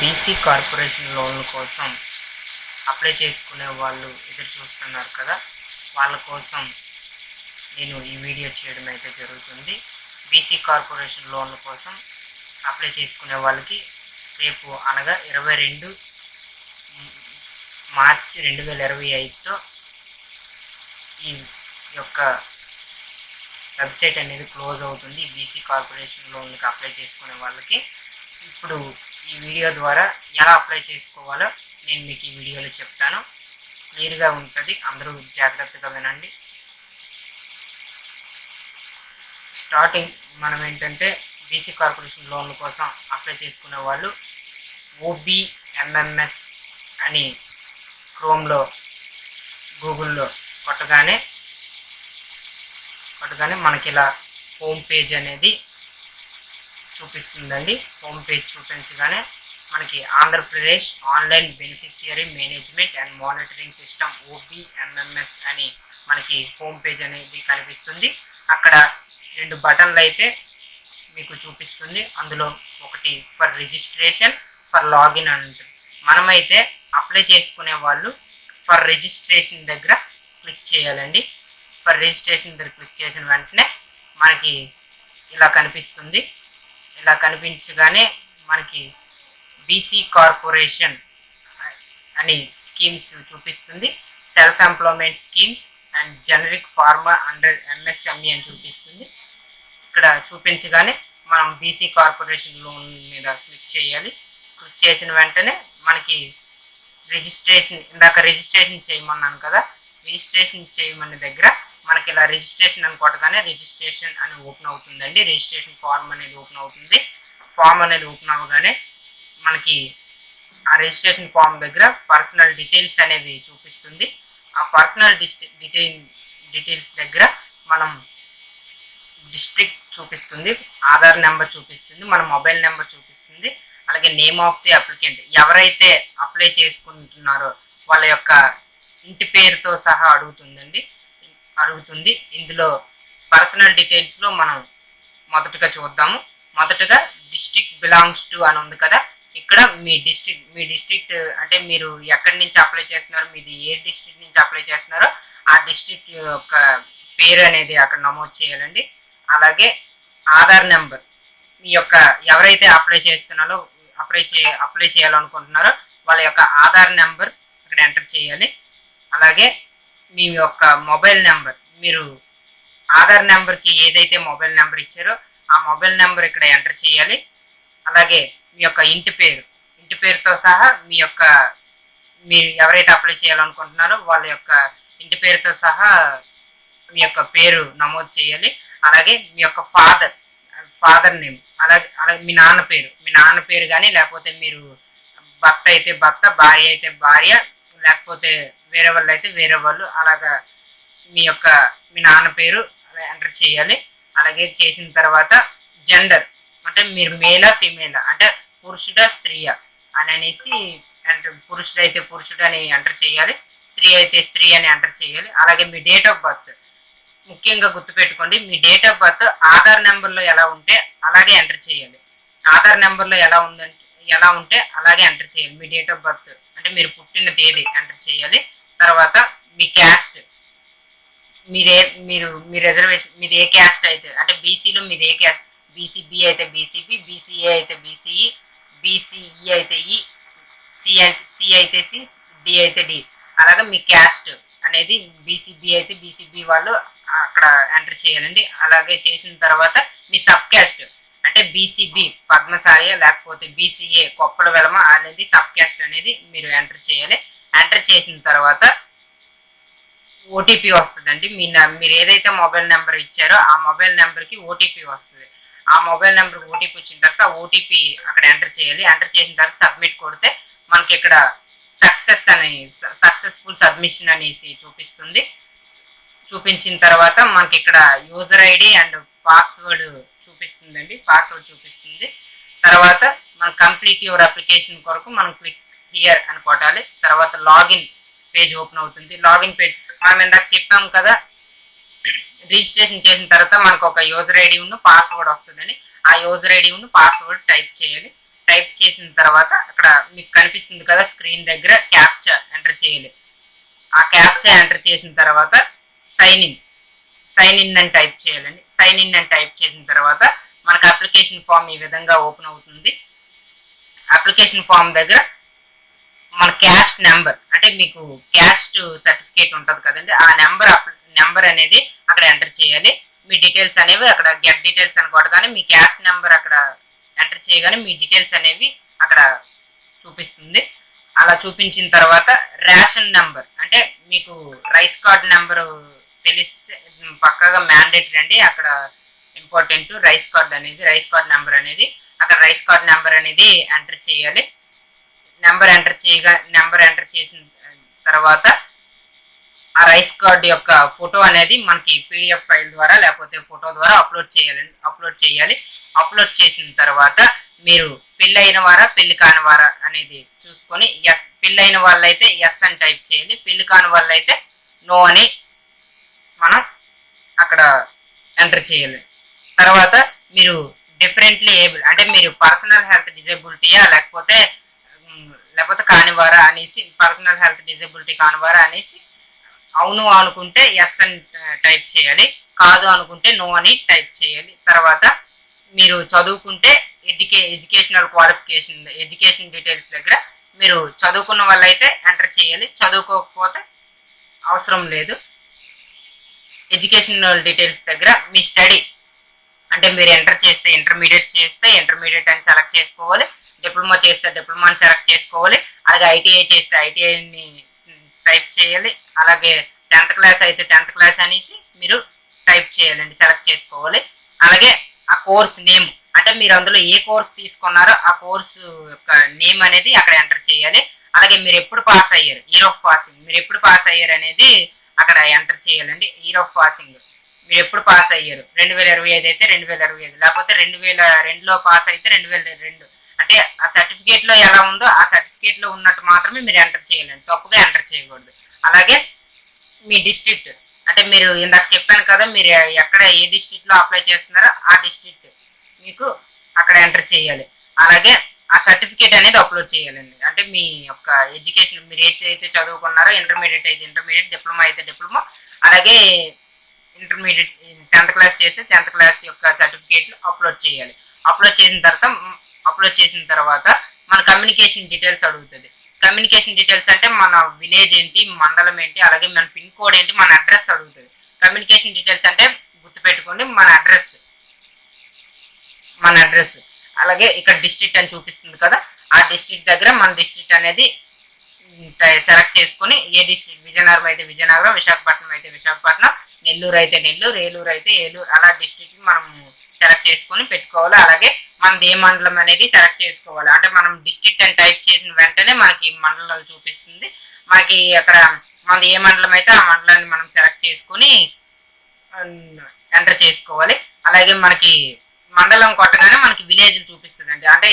BC corporation లోన్ల కోసం apply చేసుకునే వాళ్ళు ఎదురు చూస్తున్నారు కదా? వాళ్ళ కోసం నేను ఈ వీడియో చేయడం అయితే జరుగుతుంది. బీసీ కార్పొరేషన్ లోన్ల కోసం అప్లై చేసుకునే వాళ్ళకి రేపు అనగా ఇరవై రెండు మార్చి రెండు వేల ఇరవై ఐదుతో ఈ యొక్క వెబ్సైట్ అనేది క్లోజ్ అవుతుంది. బీసీ కార్పొరేషన్ లోన్కి అప్లై చేసుకునే వాళ్ళకి. ఇప్పుడు ఈ వీడియో ద్వారా ఎలా అప్లై చేసుకోవాలో నేను మీకు ఈ వీడియోలో చెప్తాను. క్లియర్గా ఉంటుంది. అందరూ జాగ్రత్తగా వినండి. స్టార్టింగ్ మనం ఏంటంటే బీసీ కార్పొరేషన్ లోన్ల కోసం అప్లై చేసుకునే వాళ్ళు ఓబిఎంఎంఎస్ అని క్రోమ్లో గూగుల్లో కొట్టగానే కొట్టగానే మనకి ఇలా హోమ్ పేజ్ అనేది చూపిస్తుందండి. హోమ్ పేజ్ చూపించగానే మనకి Andhra Pradesh online beneficiary management and monitoring system OBMMS అని మనకి హోమ్ పేజ్ అనేది కనిపిస్తుంది. అక్కడ రెండు బటన్లు అయితే మీకు చూపిస్తుంది. అందులో ఒకటి ఫర్ రిజిస్ట్రేషన్ ఫర్ లాగిన్ అని ఉంటుంది మనమైతే అప్లై చేసుకునే వాళ్ళు ఫర్ రిజిస్ట్రేషన్ దగ్గర క్లిక్ చేయాలండి. ఫర్ రిజిస్ట్రేషన్ దగ్గర క్లిక్ చేసిన వెంటనే మనకి ఇలా కనిపిస్తుంది. ఇలా కనిపించగానే మనకి బీసీ కార్పొరేషన్ అని స్కీమ్స్ చూపిస్తుంది. Self employment schemes and generic farmer under MSME అని చూపిస్తుంది. ఇక్కడ చూపించగానే మనం బీసీ కార్పొరేషన్ లోన్ మీద క్లిక్ చేయాలి. క్లిక్ చేసిన వెంటనే మనకి రిజిస్ట్రేషన్ ఇందాక రిజిస్ట్రేషన్ చేయమన్నాను కదా రిజిస్ట్రేషన్ చేయమని దగ్గర మనకి ఇలా రిజిస్ట్రేషన్ అని కొట్టగానే రిజిస్ట్రేషన్ అని ఓపెన్ అవుతుందండి. రిజిస్ట్రేషన్ ఫార్మ్ అనేది ఓపెన్ అవుతుంది. ఫామ్ అనేది ఓపెన్ అవ్వగానే మనకి ఆ రిజిస్ట్రేషన్ ఫామ్ దగ్గర పర్సనల్ డీటెయిల్స్ అనేవి చూపిస్తుంది. ఆ పర్సనల్ డీటెయిల్ డీటెయిల్స్ దగ్గర మనం డిస్ట్రిక్ట్ చూపిస్తుంది ఆధార్ నెంబర్ చూపిస్తుంది మన మొబైల్ నెంబర్ చూపిస్తుంది అలాగే నేమ్ ఆఫ్ ది అప్లికెంట్ ఎవరైతే అప్లై చేసుకుంటున్నారో వాళ్ళ యొక్క ఇంటి పేరుతో సహా అడుగుతుందండి. అడుగుతుంది. ఇందులో పర్సనల్ డీటెయిల్స్లో మనం మొదటగా చూద్దాము. మొదటగా డిస్ట్రిక్ట్ బిలాంగ్స్ టు అని ఉంది కదా. ఇక్కడ మీ డిస్ట్రిక్ట్ మీ డిస్ట్రిక్ట్ అంటే మీరు ఎక్కడి నుంచి అప్లై చేస్తున్నారో మీది ఏ డిస్ట్రిక్ట్ నుంచి అప్లై చేస్తున్నారో ఆ డిస్ట్రిక్ట్ యొక్క పేరు అనేది అక్కడ నమోదు చేయాలండి. అలాగే ఆధార్ నెంబర్ మీ యొక్క ఎవరైతే అప్లై చేస్తున్నారో అప్లై చే అప్లై చేయాలనుకుంటున్నారో వాళ్ళ యొక్క ఆధార్ నెంబర్ ఇక్కడ ఎంటర్ చేయాలి. అలాగే మీ యొక్క మొబైల్ నెంబర్ మీరు ఆధార్ నెంబర్కి ఏదైతే మొబైల్ నెంబర్ ఇచ్చారో ఆ మొబైల్ నెంబర్ ఇక్కడ ఎంటర్ చేయాలి. అలాగే మీ యొక్క ఇంటి పేరు ఇంటి పేరుతో సహా మీ యొక్క మీరు ఎవరైతే అప్లై చేయాలనుకుంటున్నారో వాళ్ళ యొక్క ఇంటి పేరుతో సహా మీ యొక్క పేరు నమోదు చేయాలి. అలాగే మీ యొక్క ఫాదర్ ఫాదర్ నేమ్ అలాగే అలాగే మీ నాన్న పేరు మీ నాన్న పేరు కానీ లేకపోతే మీరు భర్త అయితే భర్త భార్య అయితే భార్య లేకపోతే వేరే వాళ్ళు అయితే వేరే వాళ్ళు అలాగా మీ యొక్క మీ నాన్న పేరు అలా ఎంటర్ చేయాలి. అలాగే చేసిన తర్వాత జెండర్ అంటే మీరు మేలా ఫిమేలా అంటే పురుషుడా స్త్రీయా? అని అనేసి ఎంటర్ పురుషుడు అయితే పురుషుడు అని ఎంటర్ చేయాలి. స్త్రీ అయితే స్త్రీ అని ఎంటర్ చేయాలి. అలాగే మీ డేట్ ఆఫ్ బర్త్ ముఖ్యంగా గుర్తుపెట్టుకోండి మీ డేట్ ఆఫ్ బర్త్ ఆధార్ నెంబర్లో ఎలా ఉంటే అలాగే ఎంటర్ చేయాలి. ఆధార్ నెంబర్లో ఎలా ఉందంటే ఎలా ఉంటే అలాగే ఎంటర్ చేయాలి. మీ డేట్ ఆఫ్ బర్త్ అంటే మీరు పుట్టిన తేదీ ఎంటర్ చేయాలి. తర్వాత మీ క్యాస్ట్ మీరే మీరు మీ రిజర్వేషన్ మీది ఏ క్యాస్ట్ అయితే అంటే బీసీలో మీది ఏ క్యాస్ట్ బీసీబీ అయితే బీసీబీ బీసీఏ అయితే బీసీఈ బీసీఈ అయితే ఈ సి అంటే సి అయితే సి డి అయితే డి అలాగే మీ క్యాస్ట్ అనేది బీసీబీ అయితే బీసీబీ వాళ్ళు అక్కడ ఎంటర్ చేయాలండి. అలాగే చేసిన తర్వాత మీ సబ్ క్యాస్ట్ అంటే బీసీబీ పద్మసాయ లేకపోతే బీసీఏ కొప్పల వెలమ అనేది సబ్ క్యాస్ట్ అనేది మీరు ఎంటర్ చేయాలి. ఎంటర్ చేసిన తర్వాత ఓటీపీ వస్తుందండి. మీ మీరు ఏదైతే మొబైల్ నెంబర్ ఇచ్చారో ఆ మొబైల్ నెంబర్కి ఓటీపీ వస్తుంది. ఆ మొబైల్ నెంబర్కి ఓటీపీ వచ్చిన తర్వాత ఓటీపీ అక్కడ ఎంటర్ చేయాలి. ఎంటర్ చేసిన తర్వాత సబ్మిట్ కొడితే మనకి ఇక్కడ సక్సెస్ అని సక్సెస్ఫుల్ సబ్మిషన్ అనేసి చూపిస్తుంది. చూపించిన తర్వాత మనకి ఇక్కడ యూజర్ ఐడి అండ్ పాస్వర్డ్ చూపిస్తుందండి. పాస్వర్డ్ చూపిస్తుంది. తర్వాత మనం కంప్లీట్ యువర్ అప్లికేషన్ కొరకు మనం క్లిక్ హియర్ అని కొట్టాలి తర్వాత లాగిన్ పేజ్ ఓపెన్ అవుతుంది. లాగిన్ పేజ్ మనం ఇందాక చెప్పాం కదా రిజిస్ట్రేషన్ చేసిన తర్వాత మనకు ఒక యూజర్ ఐడి ఉన్న పాస్వర్డ్ వస్తుందని. ఆ యూజర్ ఐడి ఉన్న పాస్వర్డ్ టైప్ చేయాలి. టైప్ చేసిన తర్వాత అక్కడ మీకు కనిపిస్తుంది కదా స్క్రీన్ దగ్గర క్యాప్చా ఎంటర్ చేయాలి. ఆ క్యాప్చా ఎంటర్ చేసిన తర్వాత సైన్ ఇన్ సైన్ ఇన్ అని టైప్ చేయాలండి. సైన్ ఇన్ అని టైప్ చేసిన తర్వాత మనకు అప్లికేషన్ ఫామ్ ఈ విధంగా ఓపెన్ అవుతుంది. అప్లికేషన్ ఫామ్ దగ్గర మన క్యాస్ట్ నెంబర్ అంటే మీకు క్యాస్ట్ సర్టిఫికేట్ ఉంటుంది కదండి ఆ నెంబర్ నెంబర్ అనేది అక్కడ ఎంటర్ చేయాలి. మీ డీటెయిల్స్ అనేవి అక్కడ గెట్ డీటెయిల్స్ అని కానీ మీ క్యాస్ట్ నెంబర్ అక్కడ ఎంటర్ చేయగానే మీ డీటెయిల్స్ అనేవి అక్కడ చూపిస్తుంది. అలా చూపించిన తర్వాత రేషన్ నెంబర్ అంటే మీకు రైస్ కార్డ్ నెంబరు తెలిస్తే పక్కగా మ్యాండేటరీ అండి. అక్కడ ఇంపార్టెంట్ రైస్ కార్డ్ అనేది రైస్ కార్డ్ నెంబర్ అనేది అక్కడ రైస్ కార్డ్ నెంబర్ అనేది ఎంటర్ చేయాలి. నెంబర్ ఎంటర్ చేయగా నెంబర్ ఎంటర్ చేసిన తర్వాత ఆ రైస్ కార్డ్ యొక్క ఫోటో అనేది మనకి పీడిఎఫ్ ఫైల్ ద్వారా లేకపోతే ఫోటో ద్వారా అప్లోడ్ చేయాలండి అప్లోడ్ చేయాలి. అప్లోడ్ చేసిన తర్వాత మీరు పెళ్ళైన వారా పెళ్ళి కాని వారా అనేది చూసుకొని ఎస్ పెళ్ళైన వాళ్ళైతే ఎస్ అని టైప్ చేయాలి పెళ్ళి కాని వాళ్ళైతే నో అని మనం అక్కడ ఎంటర్ చేయాలి. తర్వాత మీరు డిఫరెంట్లీ ఏబుల్ అంటే మీరు పర్సనల్ హెల్త్ డిజేబిలిటీయా లేకపోతే లేకపోతే కానివారా అనేసి పర్సనల్ హెల్త్ డిజేబిలిటీ కానివారా అనేసి అవును అనుకుంటే ఎస్ అని టైప్ చేయాలి. కాదు అనుకుంటే నో అని టైప్ చేయాలి. తర్వాత మీరు చదువుకుంటే educa educational qualification education details దగ్గర మీరు చదువుకున్న వాళ్ళైతే ఎంటర్ చేయాలి. చదువుకోకపోతే అవసరం లేదు. ఎడ్యుకేషనల్ డీటెయిల్స్ దగ్గర మీ స్టడీ అంటే మీరు ఎంటర్ చేస్తే ఇంటర్మీడియట్ చేస్తే ఇంటర్మీడియట్ అని సెలెక్ట్ చేసుకోవాలి. డిప్లొమా చేస్తే డిప్లొమాని సెలెక్ట్ చేసుకోవాలి. అలాగే ఐటీఐ చేస్తే ఐటీఐని టైప్ చేయాలి. అలాగే టెన్త్ క్లాస్ అయితే టెన్త్ క్లాస్ అనేసి మీరు టైప్ చేయాలండి సెలెక్ట్ చేసుకోవాలి. అలాగే ఆ కోర్స్ నేమ్ అంటే మీరు అందులో ఏ కోర్స్ తీసుకున్నారో ఆ కోర్సు యొక్క నేమ్ అనేది అక్కడ ఎంటర్ చేయాలి. అలాగే మీరు ఎప్పుడు పాస్ అయ్యారు ఇయర్ ఆఫ్ పాసింగ్ మీరు ఎప్పుడు పాస్ అయ్యారు అనేది అక్కడ ఎంటర్ చేయాలండి ఇయర్ ఆఫ్ పాసింగ్. మీరు ఎప్పుడు పాస్ అయ్యారు? రెండు వేల ఇరవై ఐదు అయితే రెండు వేల ఇరవై ఐదు లేకపోతే రెండు వేల రెండులో పాస్ అయితే రెండు వేల రెండు. అంటే ఆ సర్టిఫికేట్లో ఎలా ఉందో ఆ సర్టిఫికేట్లో ఉన్నట్టు మాత్రమే మీరు ఎంటర్ చేయాలండి. తప్పుగా ఎంటర్ చేయకూడదు. అలాగే మీ డిస్ట్రిక్ట్ అంటే మీరు ఇందాక చెప్పాను కదా మీరు ఎక్కడ ఏ డిస్ట్రిక్ట్లో అప్లై చేస్తున్నారో ఆ డిస్ట్రిక్ట్ మీకు అక్కడ ఎంటర్ చేయాలి. అలాగే ఆ సర్టిఫికేట్ అనేది అప్లోడ్ చేయాలండి. అంటే మీ యొక్క ఎడ్యుకేషన్ మీరు ఏదైతే చదువుకున్నారో ఇంటర్మీడియట్ అయితే ఇంటర్మీడియట్ డిప్లొమా అయితే డిప్లొమా అలాగే ఇంటర్మీడియట్ టెన్త్ క్లాస్ చేస్తే టెన్త్ క్లాస్ యొక్క సర్టిఫికేట్లు అప్లోడ్ చేయాలి. అప్లోడ్ చేసిన తర్వాత అప్లోడ్ చేసిన తర్వాత మన కమ్యూనికేషన్ డీటెయిల్స్ అడుగుతుంది. కమ్యూనికేషన్ డీటెయిల్స్ అంటే మన విలేజ్ ఏంటి మండలం ఏంటి అలాగే మన పిన్ కోడ్ ఏంటి మన అడ్రస్ అడుగుతుంది. కమ్యూనికేషన్ డీటెయిల్స్ అంటే గుర్తుపెట్టుకోండి మన అడ్రస్. మన అడ్రస్. అలాగే ఇక్కడ డిస్ట్రిక్ట్ అని చూపిస్తుంది కదా ఆ డిస్ట్రిక్ట్ దగ్గర మన డిస్ట్రిక్ట్ అనేది సెలెక్ట్ చేసుకొని ఏ డిస్ట్రిక్ట్ విజయనగరం అయితే విజయనగరం విశాఖపట్నం అయితే విశాఖపట్నం నెల్లూరు అయితే నెల్లూరు ఏలూరు అయితే ఏలూరు అలా డిస్ట్రిక్ట్ మనం సెలెక్ట్ చేసుకొని పెట్టుకోవాలి. అలాగే మనది ఏ మండలం అనేది సెలెక్ట్ చేసుకోవాలి. అంటే మనం డిస్ట్రిక్ట్ అని టైప్ చేసిన వెంటనే మనకి మండలాలు చూపిస్తుంది. మనకి అక్కడ మనది ఏ మండలం అయితే ఆ మండలాన్ని మనం సెలెక్ట్ చేసుకొని ఎంటర్ చేసుకోవాలి. అలాగే మనకి మండలం కొట్టగానే మనకి విలేజ్ చూపిస్తుంది అండి అంటే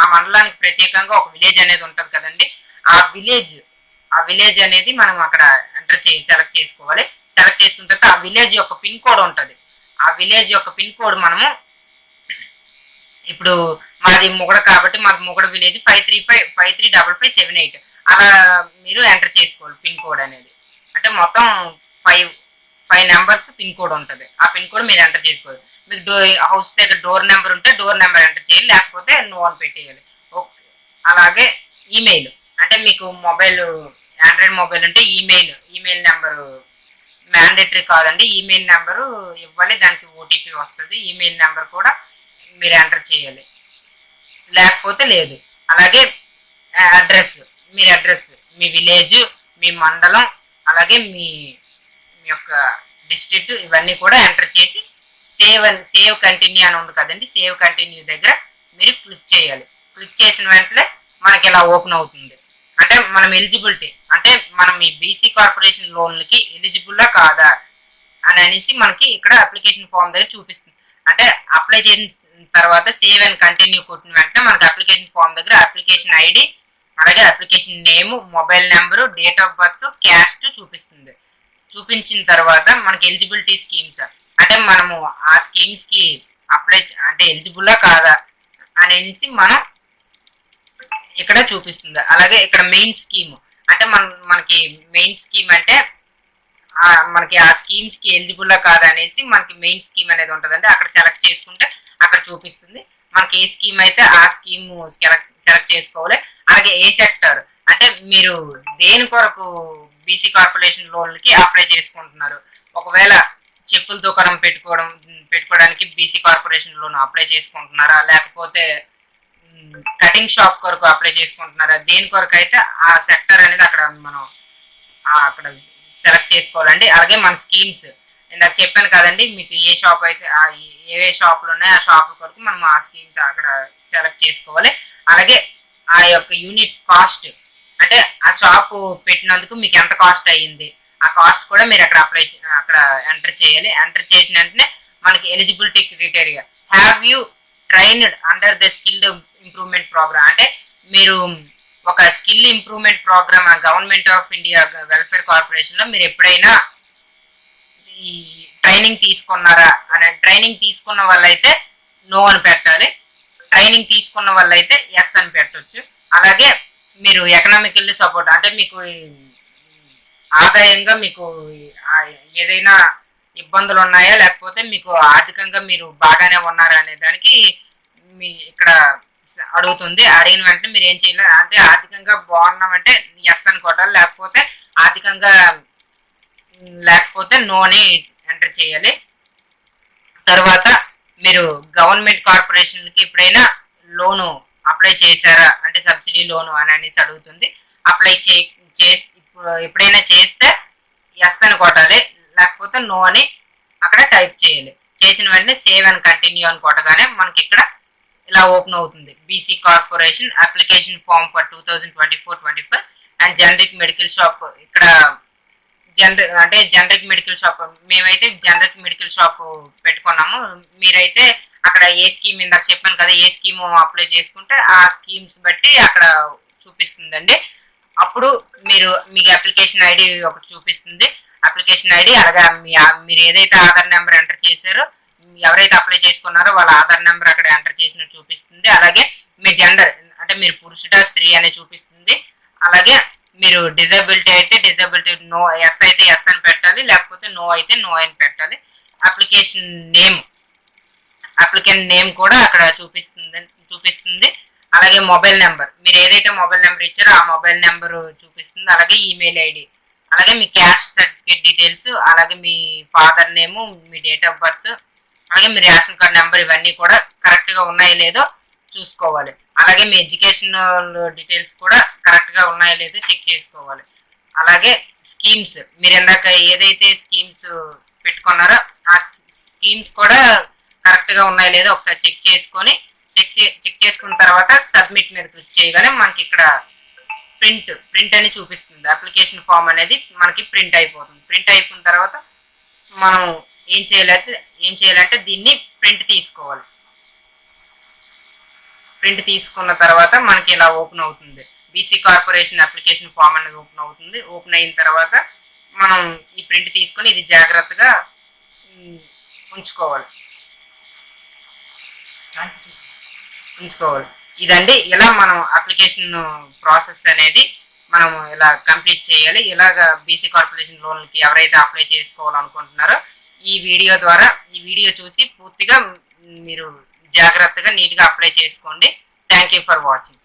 ఆ మండలానికి ప్రత్యేకంగా ఒక విలేజ్ అనేది ఉంటుంది కదండి. ఆ విలేజ్ ఆ విలేజ్ అనేది మనం అక్కడ ఎంటర్ చేసి సెలెక్ట్ చేసుకోవాలి. సెలెక్ట్ చేసుకున్న తర్వాత ఆ విలేజ్ యొక్క పిన్ కోడ్ ఉంటుంది. ఆ విలేజ్ యొక్క పిన్ కోడ్ మనము ఇప్పుడు మాది ముగడ కాబట్టి మాది Mugada village five three five five three double five seven eight. అలా మీరు ఎంటర్ చేసుకోవాలి పిన్ కోడ్ అనేది. అంటే మొత్తం five five numbers pin code ఉంటుంది. ఆ పిన్ కోడ్ మీరు ఎంటర్ చేసుకోవాలి. మీకు డో హౌస్ దగ్గర డోర్ నెంబర్ ఉంటే డోర్ నెంబర్ ఎంటర్ చేయాలి. లేకపోతే నో అని పెట్టేయాలి. ఓకే. అలాగే ఈమెయిల్. అంటే మీకు మొబైల్ ఆండ్రాయిడ్ మొబైల్ ఉంటే ఈమెయిల్ ఈమెయిల్ నెంబరు మ్యాండేటరీ కాదండి. ఈమెయిల్ నెంబరు ఇవ్వాలి. దానికి ఓటీపీ వస్తుంది. ఈమెయిల్ నెంబర్ కూడా మీరు ఎంటర్ చేయాలి. లేకపోతే లేదు. అలాగే అడ్రస్ మీరు అడ్రస్ మీ విలేజ్ మీ మండలం అలాగే మీ మీ యొక్క డిస్ట్రిక్ట్ ఇవన్నీ కూడా ఎంటర్ చేసి సేవ్ అని సేవ్ కంటిన్యూ అని ఉంది కదండి. సేవ్ కంటిన్యూ దగ్గర మీరు క్లిక్ చేయాలి. క్లిక్ చేసిన వెంటనే మనకి ఇలా ఓపెన్ అవుతుంది. అంటే మనం ఎలిజిబిలిటీ అంటే మనం ఈ బీసీ కార్పొరేషన్ లోన్లకి ఎలిజిబుల్లా కాదా అని అనేసి మనకి ఇక్కడ అప్లికేషన్ ఫామ్ దగ్గర చూపిస్తుంది. అంటే అప్లై చేసిన తర్వాత సేవ్ అండ్ కంటిన్యూ కొట్టిన వెంటనే మనకి అప్లికేషన్ ఫామ్ దగ్గర అప్లికేషన్ ఐడి అలాగే application name mobile number date of birth caste చూపిస్తుంది. చూపించిన తర్వాత మనకి ఎలిజిబిలిటీ స్కీమ్స్ అంటే మనము ఆ స్కీమ్స్కి అప్లై అంటే ఎలిజిబుల్లా కాదా అని అనేసి మనం ఇక్కడ చూపిస్తుంది. అలాగే ఇక్కడ మెయిన్ స్కీమ్ అంటే మన మనకి మెయిన్ స్కీమ్ అంటే మనకి ఆ స్కీమ్స్కి ఎలిజిబుల్లా కాదనేసి అనేసి మనకి మెయిన్ స్కీమ్ అనేది ఉంటుందండి. అక్కడ సెలెక్ట్ చేసుకుంటే అక్కడ చూపిస్తుంది. మనకి ఏ స్కీమ్ అయితే ఆ స్కీమ్ సెలెక్ట్ సెలెక్ట్ చేసుకోవాలి. అలాగే ఏ సెక్టర్ అంటే మీరు దేని కొరకు బీసీ కార్పొరేషన్ లోన్లకి అప్లై చేసుకుంటున్నారు? ఒకవేళ చెప్పుల దుకాణం పెట్టుకోవడం పెట్టుకోవడానికి బీసీ కార్పొరేషన్ లోన్ అప్లై చేసుకుంటున్నారా? లేకపోతే కటింగ్ షాప్ కొరకు అప్లై చేసుకుంటున్నారా. దేని కొరకు అయితే ఆ సెక్టర్ అనేది అక్కడ మనం అక్కడ సెలెక్ట్ చేసుకోవాలండి. అలాగే మన స్కీమ్స్. ఇందాక చెప్పాను కదండి మీకు ఏ షాప్ అయితే ఆ ఏ ఏ షాపులు ఉన్నాయో ఆ షాపుల కొరకు మనం ఆ స్కీమ్స్ అక్కడ సెలెక్ట్ చేసుకోవాలి. అలాగే ఆ యొక్క యూనిట్ కాస్ట్ అంటే ఆ షాప్ పెట్టినందుకు మీకు ఎంత కాస్ట్ అయ్యింది ఆ కాస్ట్ కూడా మీరు అక్కడ అప్లై అక్కడ ఎంటర్ చేయాలి. ఎంటర్ చేసిన వెంటనే మనకి eligibility criteria. Have you trained under the skilled improvement program అంటే మీరు ఒక skill improvement program government of India welfare కార్పొరేషన్లో మీరు ఎప్పుడైనా ఈ ట్రైనింగ్ తీసుకున్నారా? అనే ట్రైనింగ్ తీసుకున్న వాళ్ళైతే నో అని పెట్టాలి. ట్రైనింగ్ తీసుకున్న వాళ్ళైతే ఎస్ అని పెట్టొచ్చు. అలాగే మీరు ఎకనామికల్లీ సపోర్ట్ అంటే మీకు ఆదాయంగా మీకు ఏదైనా ఇబ్బందులు ఉన్నాయా? లేకపోతే మీకు ఆర్థికంగా మీరు బాగానే ఉన్నారా? అనే దానికి మీ ఇక్కడ అడుగుతుంది. అడిగిన వెంటనే మీరు ఏం చేయాలి అంటే ఆర్థికంగా బాగున్నామంటే ఎస్ అని కొట్టాలి లేకపోతే ఆర్థికంగా లేకపోతే నో అని ఎంటర్ చేయాలి. తర్వాత మీరు గవర్నమెంట్ కార్పొరేషన్కి ఎప్పుడైనా లోను అప్లై చేశారా? అంటే సబ్సిడీ లోను అని అనేసి అడుగుతుంది. అప్లై చే ఎప్పుడైనా చేస్తే ఎస్ అని కొట్టాలి. లేకపోతే నో అని అక్కడ టైప్ చేయాలి. చేసిన వెంటనే సేవ్ అండ్ కంటిన్యూ అని కొట్టగానే మనకి ఇక్కడ ఇలా ఓపెన్ అవుతుంది. BC corporation application form for two thousand twenty four twenty five and generic medical shop ఇక్కడ జనరిక్ అంటే జనరిక్ మెడికల్ షాప్ మేమైతే జనరిక్ మెడికల్ షాప్ పెట్టుకున్నాము. మీరైతే అక్కడ ఏ స్కీమ్ ఇందాక చెప్పాను కదా ఏ స్కీమ్ అప్లై చేసుకుంటే ఆ స్కీమ్స్ బట్టి అక్కడ చూపిస్తుందండి. అప్పుడు మీరు మీకు అప్లికేషన్ ఐడి ఒకటి చూపిస్తుంది. అప్లికేషన్ ఐడి అలాగే మీ మీరు ఏదైతే ఆధార్ నెంబర్ ఎంటర్ చేశారో ఎవరైతే అప్లై చేసుకున్నారో వాళ్ళ ఆధార్ నెంబర్ అక్కడ ఎంటర్ చేసినట్టు చూపిస్తుంది. అలాగే మీ జెండర్ అంటే మీరు పురుషుడా స్త్రీ అనే చూపిస్తుంది. అలాగే మీరు డిజబిలిటీ అయితే డిజబిలిటీ నో ఎస్ అయితే ఎస్ అని పెట్టాలి లేకపోతే నో అయితే నో అని పెట్టాలి. అప్లికేషన్ నేమ్ అప్లికెంట్ నేమ్ కూడా అక్కడ చూపిస్తుంది చూపిస్తుంది. అలాగే మొబైల్ నెంబర్ మీరు ఏదైతే మొబైల్ నెంబర్ ఇచ్చారో ఆ మొబైల్ నెంబర్ చూపిస్తుంది. అలాగే ఈమెయిల్ ఐడి అలాగే మీ క్యాష్ సర్టిఫికేట్ డీటెయిల్స్ అలాగే మీ ఫాదర్ నేము మీ డేట్ ఆఫ్ బర్త్ అలాగే మీ రేషన్ కార్డ్ నెంబర్ ఇవన్నీ కూడా కరెక్ట్గా ఉన్నాయో లేదో చూసుకోవాలి. అలాగే మీ ఎడ్యుకేషన్ డీటెయిల్స్ కూడా కరెక్ట్గా ఉన్నాయో లేదో చెక్ చేసుకోవాలి. అలాగే స్కీమ్స్ మీరు ఇందాక ఏదైతే స్కీమ్స్ పెట్టుకున్నారో ఆ స్కీమ్స్ కూడా కరెక్ట్గా ఉన్నాయో లేదో ఒకసారి చెక్ చేసుకొని చెక్ చెక్ చేసుకున్న తర్వాత సబ్మిట్ మీద క్లిక్ చేయగానే మనకి ఇక్కడ ప్రింట్ ప్రింట్ అని చూపిస్తుంది. అప్లికేషన్ ఫామ్ అనేది మనకి ప్రింట్ అయిపోతుంది. ప్రింట్ అయిపోయిన తర్వాత మనం ఏం చేయాలంటే ఏం చేయాలంటే దీన్ని ప్రింట్ తీసుకోవాలి. ప్రింట్ తీసుకున్న తర్వాత మనకి ఇలా ఓపెన్ అవుతుంది. బీసీ కార్పొరేషన్ అప్లికేషన్ ఫామ్ అనేది ఓపెన్ అవుతుంది. ఓపెన్ అయిన తర్వాత మనం ఈ ప్రింట్ తీసుకొని ఇది జాగ్రత్తగా ఉంచుకోవాలి. ఉంచుకోవాలి. ఇదండి ఇలా మనం అప్లికేషన్ ప్రాసెస్ అనేది మనం ఇలా కంప్లీట్ చేయాలి. ఇలాగ బీసీ కార్పొరేషన్ లోన్కి ఎవరైతే అప్లై చేసుకోవాలనుకుంటున్నారో ఈ వీడియో ద్వారా ఈ వీడియో చూసి పూర్తిగా మీరు జాగ్రత్తగా నీట్గా అప్లై చేసుకోండి. Thank you for watching